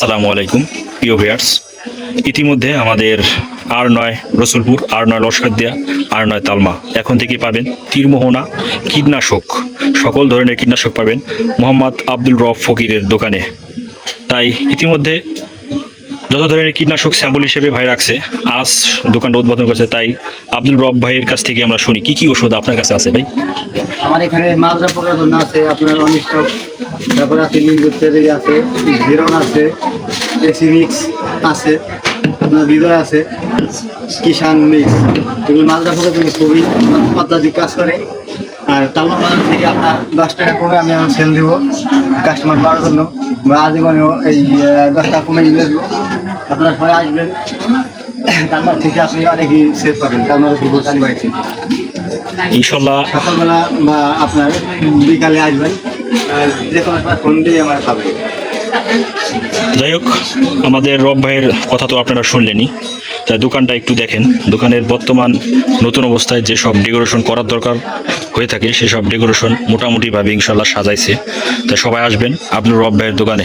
সালামু আলাইকুম, প্রিয় ভিয়ার্স ইতিমধ্যে আমাদের আর নয় রসুলপুর, আর নয় লস্করদিয়া, আর নয় তালমা। এখন থেকে পাবেন তীরমোহনা কীটনাশক। সকল ধরনের কীটনাশক পাবেন মোহাম্মদ আব্দুল রফ ফকিরের দোকানে। তাই ইতিমধ্যে যত ধরনের কীটনাশক স্যাম্পল হিসেবে ভাই রাখছে। আজ দোকানটা উদ্বোধন করছে, তাই আব্দুল রব ভাইয়ের কাছ থেকে আমরা শুনি, কি কি ওষুধ আপনার কাছে আছে ভাই? আমার এখানে মাজরা পোকার জন্য আছে আপনার অনিষ্ট তারপর আছে লিঙ্গুত্তের আছে জিরন আছে এসি মিক্স আছে, আপনার হৃদয় আছে কিষান মিক্স। এগুলো মাজরা পোকার জন্য খুবই পদ্ধতি কাজ করে। আর তালমা বাজার থেকে আপনার দশ টাকা কমে আমি আমার সেল দেবো কাস্টমার পাওয়ার জন্য। বা আজীবনেও এই দশ টাকা কমে নিয়ে আপনারা সবাই আসবেন। তালমার থেকে আপনি অনেকই সেভ পাবেন তালমার গোটালি বাড়িতে। ইনশাল্লাহ। সকালবেলা বা আপনার বিকালে আসবেন। যে কোনো সময় ফোন দিয়ে আমার পাবেন যাই হোক আমাদের রব ভাইয়ের কথা তো আপনারা শুনলেনই। তাই দোকানটা একটু দেখেন। দোকানের বর্তমান নতুন অবস্থায় যে সব ডেকোরেশন করার দরকার হয়ে থাকে সেসব ডেকোরেশন মোটামুটিভাবে ইনশাল্লাহ সাজাইছে। তাই সবাই আসবেন আপনার রব ভাইয়ের দোকানে।